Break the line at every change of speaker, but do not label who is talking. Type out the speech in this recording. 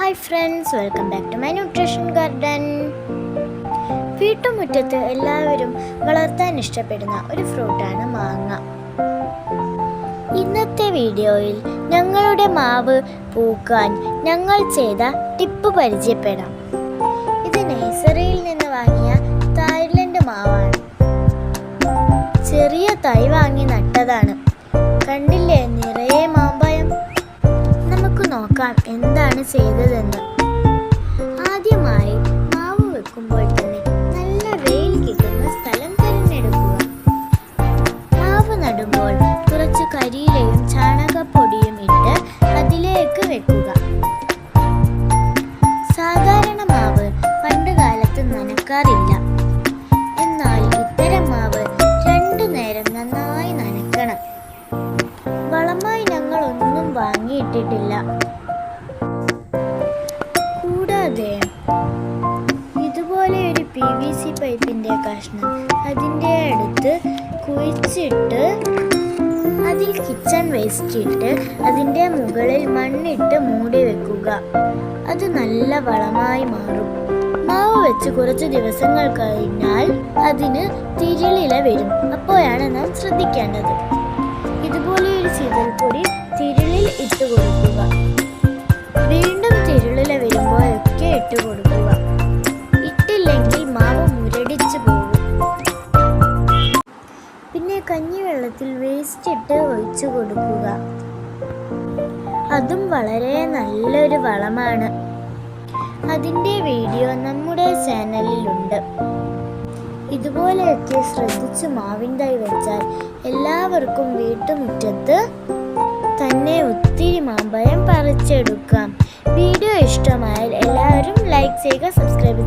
Hi friends welcome back to my nutrition garden വീട്ടുമുറ്റത്ത് എല്ലാവരും വളർത്താൻ ഇഷ്ടപ്പെടുന്ന ഒരു ഫ്രൂട്ടാണ് മാങ്ങ. ഇന്നത്തെ വീഡിയോയിൽ ഞങ്ങളുടെ മാവ് പൂക്കാൻ ഞങ്ങൾ ചെയ്ത ടിപ്പ് പരിചയപ്പെടാം. ഇത് നേഴ്സറിയിൽ നിന്ന് വാങ്ങിയ തായ്ലൻഡ് മാവാണ്. ചെറിയ തൈ വാങ്ങി നട്ടതാണ്. കണ്ടില്ലേ നിറയെ മാമ്പഴം. നമുക്ക് നോക്കാം എന്താണ് ചെയ്തതെന്ന്. ആദ്യമായി മാവ് വെക്കുമ്പോൾ തന്നെ നല്ല വെയിൽ കിട്ടുന്ന സ്ഥലം തിരഞ്ഞെടുക്കുക. മാവ് നടുമ്പോൾ കുറച്ച് കരിയിലയും ചാണകപ്പൊടിയും ഇട്ട് അതിലേക്ക് വെക്കുക. സാധാരണ മാവ് പണ്ട് കാലത്ത് നനക്കാറില്ല. എന്നാൽ ഇത്തരം മാവ് രണ്ടു നേരം നന്നായി നനക്കണം വളമായി ഞങ്ങൾ ഒന്നും വാങ്ങിയിട്ടിട്ടില്ല. കൂടാതെ ഇതുപോലെ ഒരു പി വി സി പൈപ്പിന്റെ കഷ്ണം അതിന്റെ അടുത്ത് കുഴിച്ചിട്ട് അതിൽ കിച്ചൺ വേസ്റ്റ് ഇട്ട് അതിന്റെ മുകളിൽ മണ്ണിട്ട് മൂടി വെക്കുക. അത് നല്ല വളമായി മാറും. മാവ് വെച്ച് കുറച്ച് ദിവസങ്ങൾ കഴിഞ്ഞാൽ അതിന് തിരിളില വരും. അപ്പോഴാണ് നാം ശ്രദ്ധിക്കേണ്ടത്. കഞ്ഞിവെള്ളത്തിൽ വേസ്റ്റ് ഇട്ട് ഒഴിച്ചു കൊടുക്കുക. അതും വളരെ നല്ലൊരു വളമാണ്. അതിന്റെ വീഡിയോ നമ്മുടെ ചാനലിലുണ്ട്. ഇതുപോലെയൊക്കെ ശ്രദ്ധിച്ച് മാവിൻ തൈ വെച്ചാൽ എല്ലാവർക്കും വീട്ടുമുറ്റത്ത് തന്നെ ഒത്തിരി മാമ്പഴം പറിച്ചെടുക്കാം. വീഡിയോ ഇഷ്ടമായാൽ എല്ലാവരും ലൈക്ക് ചെയ്യുക സബ്സ്ക്രൈബ്